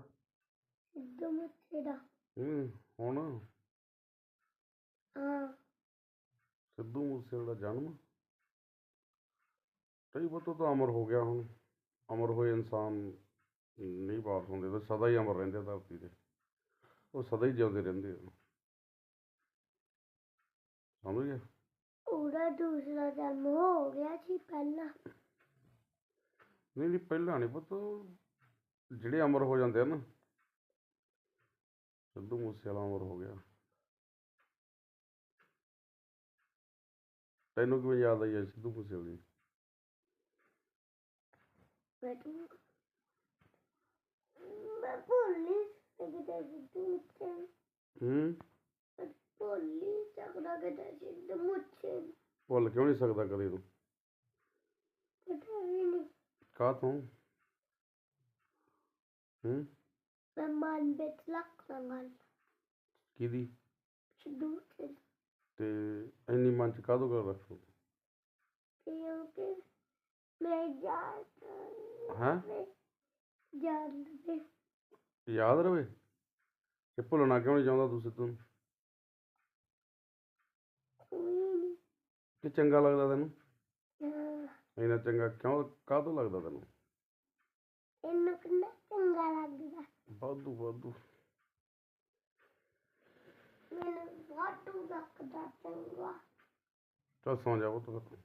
ਸਿੱਧੂ ਮੂਸੇ ਦਾ ਹੂੰ ਹੁਣ? ਹਾਂ। ਸਿੱਧੂ ਮੂਸੇ ਦਾ ਜਨਮ? ਕਈ ਪਤਾ ਤਾਂ ਅਮਰ ਹੋ ਗਿਆ ਹੁਣ। ਅਮਰ ਹੋਏ ਇਨਸਾਨ ਨਹੀਂ ਵਾਪਸ ਹੁੰਦੇ ਤਾਂ ਸਦਾ ਹੀ ਅਮਰ ਰਹਿੰਦੇ ਆ ਧਰਤੀ ਤੇ। ਉਹ ਸਦਾ ਹੀ ਜਿਉਂਦੇ ਰਹਿੰਦੇ ਆ। ਸਮਝ ਗਿਆ? ਉਹਦਾ ਦੂਸਰਾ ਜਨਮ ਹੋ ਗਿਆ ਸੀ ਪਹਿਲਾਂ। ਨਹੀਂ ਨਹੀਂ ਪਹਿਲਾਂ ਨਹੀਂ ਪਤਾ। ਜਿਹੜੇ ਅਮਰ ਹੋ ਜਾਂਦੇ ਆ ਨਾ ਸਿੱਧੂ ਮੂਸੇ ਵਾਲਾ ਅਮਰ ਹੋ ਗਿਆ। ਤੈਨੂੰ ਕਿਵੇਂ ਯਾਦ ਆਈ ਹੈ ਸਿੱਧੂ ਮੂਸੇ ਵਾਲੀ ਮੈਂ ਤੂੰ ਮੈਂ ਭੁੱਲੀ ਕਿਤੇ ਸਿੱਧੂ ਮੂਸੇ ਹੂੰ? ਭੁੱਲੀ ਸਕਦਾ ਕਿਤੇ ਸਿੱਧੂ ਮੂਸੇ ਭੁੱਲ ਕਿਉਂ ਨਹੀਂ ਸਕਦਾ ਕਦੇ ਤੂੰ? ਪਤਾ ਨਹੀਂ। ਕਾਹ ਤੋਂ ਹੂੰ ਮੈਂ ਮਨ ਵਿੱਚ ਰੱਖਣਾ ਗੱਲ ਕਿਹਦੀ ਸਿੱਧੂ ਦੀ। ਤੇ ਇੰਨੀ ਮਨ ਚ ਕਾਹਦੋਂ ਕਰ ਰੱਖੋ ਕਿਉਂਕਿ ਮੈਂ ਜਾਨ ਹੈਂ ਯਾਦ ਰਵੇ ਕਿ ਭੁੱਲਣਾ ਕਿਉਂ ਨਹੀਂ ਚਾਹੁੰਦਾ ਤੂੰ ਸਿੱਧੂ ਨੂੰ ਕਿ ਚੰਗਾ ਲੱਗਦਾ ਤੈਨੂੰ ਇੰਨਾ ਚੰਗਾ ਕਿਉਂ ਕਾਹਤੋਂ ਲੱਗਦਾ ਤੈਨੂੰ ਇਹਨੂੰ ਕਿੰਨਾ ਚੰਗਾ ਲੱਗਦਾ ਵਾਧੂ। ਵਾਧੂ ਮੈਨੂੰ ਵਾਟੂ ਲੱਗਦਾ ਚੰਗਾ ਚੱਲ ਸੌਂ ਜਾ ਪੁੱਤ ਫਿਰ।